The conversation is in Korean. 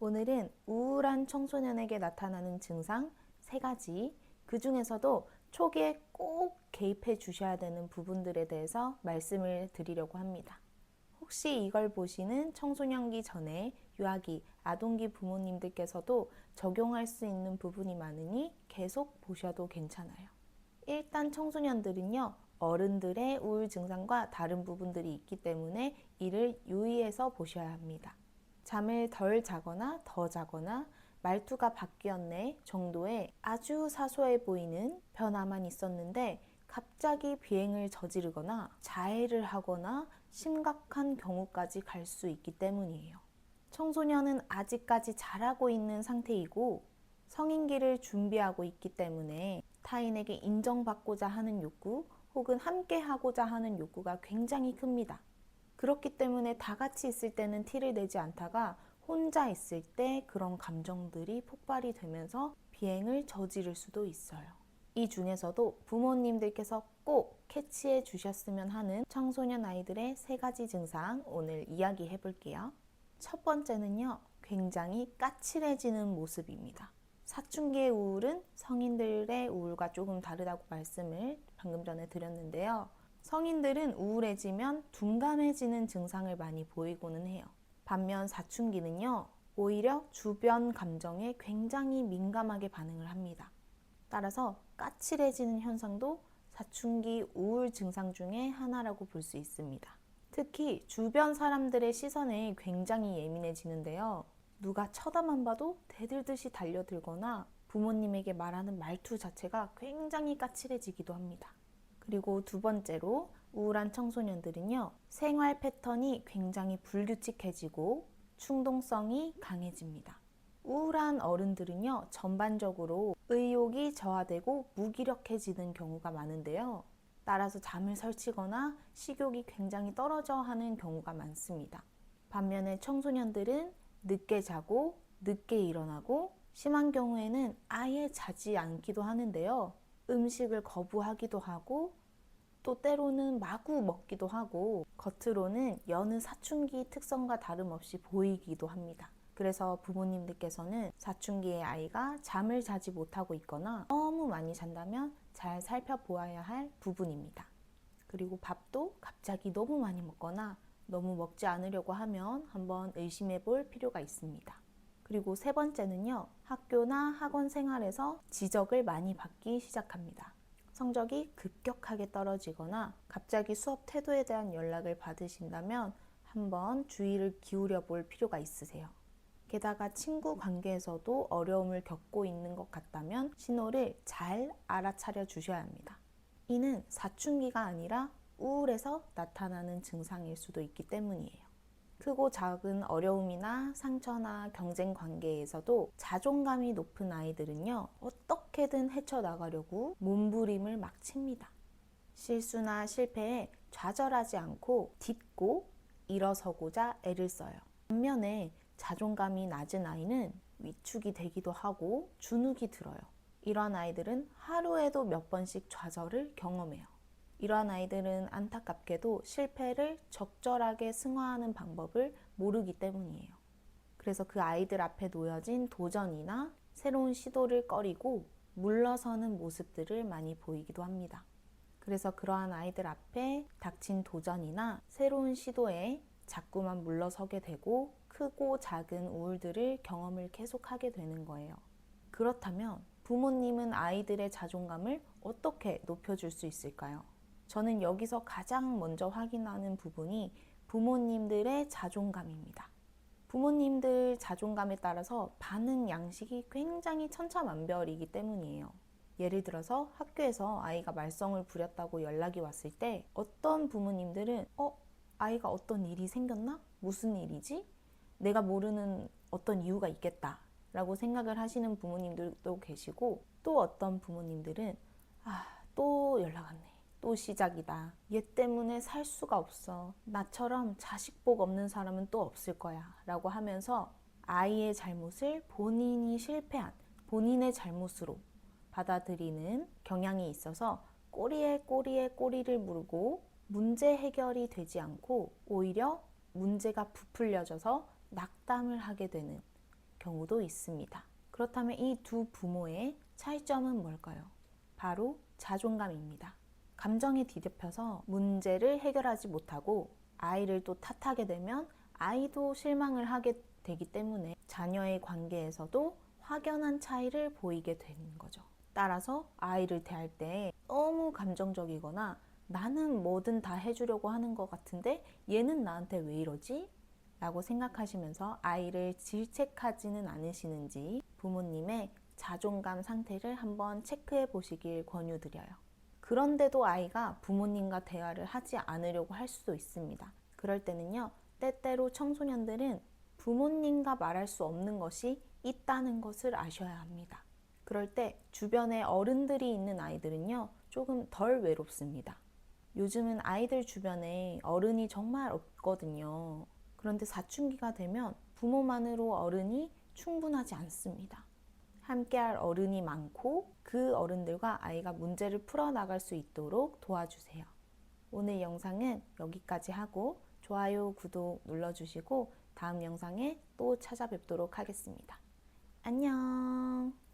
오늘은 우울한 청소년에게 나타나는 증상 세 가지, 그 중에서도 초기에 꼭 개입해 주셔야 되는 부분들에 대해서 말씀을 드리려고 합니다. 혹시 이걸 보시는 청소년기 전에 유아기, 아동기 부모님들께서도 적용할 수 있는 부분이 많으니 계속 보셔도 괜찮아요. 일단 청소년들은요, 어른들의 우울 증상과 다른 부분들이 있기 때문에 이를 유의해서 보셔야 합니다. 잠을 덜 자거나 더 자거나 말투가 바뀌었네 정도의 아주 사소해 보이는 변화만 있었는데 갑자기 비행을 저지르거나 자해를 하거나 심각한 경우까지 갈 수 있기 때문이에요. 청소년은 아직까지 자라고 있는 상태이고 성인기를 준비하고 있기 때문에 타인에게 인정받고자 하는 욕구 혹은 함께 하고자 하는 욕구가 굉장히 큽니다. 그렇기 때문에 다 같이 있을 때는 티를 내지 않다가 혼자 있을 때 그런 감정들이 폭발이 되면서 비행을 저지를 수도 있어요. 이 중에서도 부모님들께서 꼭 캐치해 주셨으면 하는 청소년 아이들의 세 가지 증상 오늘 이야기해 볼게요. 첫 번째는요, 굉장히 까칠해지는 모습입니다. 사춘기의 우울은 성인들의 우울과 조금 다르다고 말씀을 방금 전에 드렸는데요. 성인들은 우울해지면 둔감해지는 증상을 많이 보이고는 해요. 반면 사춘기는요, 오히려 주변 감정에 굉장히 민감하게 반응을 합니다. 따라서 까칠해지는 현상도 사춘기 우울 증상 중에 하나라고 볼 수 있습니다. 특히 주변 사람들의 시선에 굉장히 예민해지는데요. 누가 쳐다만 봐도 대들듯이 달려들거나 부모님에게 말하는 말투 자체가 굉장히 까칠해지기도 합니다. 그리고 두 번째로 우울한 청소년들은요, 생활 패턴이 굉장히 불규칙해지고 충동성이 강해집니다. 우울한 어른들은요, 전반적으로 의욕이 저하되고 무기력해지는 경우가 많은데요. 따라서 잠을 설치거나 식욕이 굉장히 떨어져 하는 경우가 많습니다. 반면에 청소년들은 늦게 자고 늦게 일어나고 심한 경우에는 아예 자지 않기도 하는데요. 음식을 거부하기도 하고 또 때로는 마구 먹기도 하고 겉으로는 여느 사춘기 특성과 다름없이 보이기도 합니다. 그래서 부모님들께서는 사춘기의 아이가 잠을 자지 못하고 있거나 너무 많이 잔다면 잘 살펴보아야 할 부분입니다. 그리고 밥도 갑자기 너무 많이 먹거나 너무 먹지 않으려고 하면 한번 의심해 볼 필요가 있습니다. 그리고 세 번째는요, 학교나 학원 생활에서 지적을 많이 받기 시작합니다. 성적이 급격하게 떨어지거나 갑자기 수업 태도에 대한 연락을 받으신다면 한번 주의를 기울여 볼 필요가 있으세요. 게다가 친구 관계에서도 어려움을 겪고 있는 것 같다면 신호를 잘 알아차려 주셔야 합니다. 이는 사춘기가 아니라 우울해서 나타나는 증상일 수도 있기 때문이에요. 크고 작은 어려움이나 상처나 경쟁 관계에서도 자존감이 높은 아이들은요, 어떻게든 헤쳐나가려고 몸부림을 막 칩니다. 실수나 실패에 좌절하지 않고 딛고 일어서고자 애를 써요. 반면에 자존감이 낮은 아이는 위축이 되기도 하고 주눅이 들어요. 이런 아이들은 하루에도 몇 번씩 좌절을 경험해요. 이러한 아이들은 안타깝게도 실패를 적절하게 승화하는 방법을 모르기 때문이에요. 그래서 그 아이들 앞에 놓여진 도전이나 새로운 시도를 꺼리고 물러서는 모습들을 많이 보이기도 합니다. 그래서 그러한 아이들 앞에 닥친 도전이나 새로운 시도에 자꾸만 물러서게 되고 크고 작은 우울들을 경험을 계속하게 되는 거예요. 그렇다면 부모님은 아이들의 자존감을 어떻게 높여줄 수 있을까요? 저는 여기서 가장 먼저 확인하는 부분이 부모님들의 자존감입니다. 부모님들 자존감에 따라서 반응 양식이 굉장히 천차만별이기 때문이에요. 예를 들어서 학교에서 아이가 말썽을 부렸다고 연락이 왔을 때 어떤 부모님들은 어? 아이가 어떤 일이 생겼나? 무슨 일이지? 내가 모르는 어떤 이유가 있겠다. 라고 생각을 하시는 부모님들도 계시고 또 어떤 부모님들은 아, 또 연락 왔네. 또 시작이다. 얘 때문에 살 수가 없어. 나처럼 자식복 없는 사람은 또 없을 거야. 라고 하면서 아이의 잘못을 본인이 실패한 본인의 잘못으로 받아들이는 경향이 있어서 꼬리에 꼬리에 꼬리를 물고 문제 해결이 되지 않고 오히려 문제가 부풀려져서 낙담을 하게 되는 경우도 있습니다. 그렇다면 이 두 부모의 차이점은 뭘까요? 바로 자존감입니다. 감정에 뒤집혀서 문제를 해결하지 못하고 아이를 또 탓하게 되면 아이도 실망을 하게 되기 때문에 자녀의 관계에서도 확연한 차이를 보이게 되는 거죠. 따라서 아이를 대할 때 너무 감정적이거나 나는 뭐든 다 해주려고 하는 것 같은데 얘는 나한테 왜 이러지? 라고 생각하시면서 아이를 질책하지는 않으시는지 부모님의 자존감 상태를 한번 체크해 보시길 권유드려요. 그런데도 아이가 부모님과 대화를 하지 않으려고 할 수도 있습니다. 그럴 때는요, 때때로 청소년들은 부모님과 말할 수 없는 것이 있다는 것을 아셔야 합니다. 그럴 때 주변에 어른들이 있는 아이들은요, 조금 덜 외롭습니다. 요즘은 아이들 주변에 어른이 정말 없거든요. 그런데 사춘기가 되면 부모만으로 어른이 충분하지 않습니다. 함께할 어른이 많고 그 어른들과 아이가 문제를 풀어나갈 수 있도록 도와주세요. 오늘 영상은 여기까지 하고 좋아요, 구독 눌러주시고 다음 영상에 또 찾아뵙도록 하겠습니다. 안녕!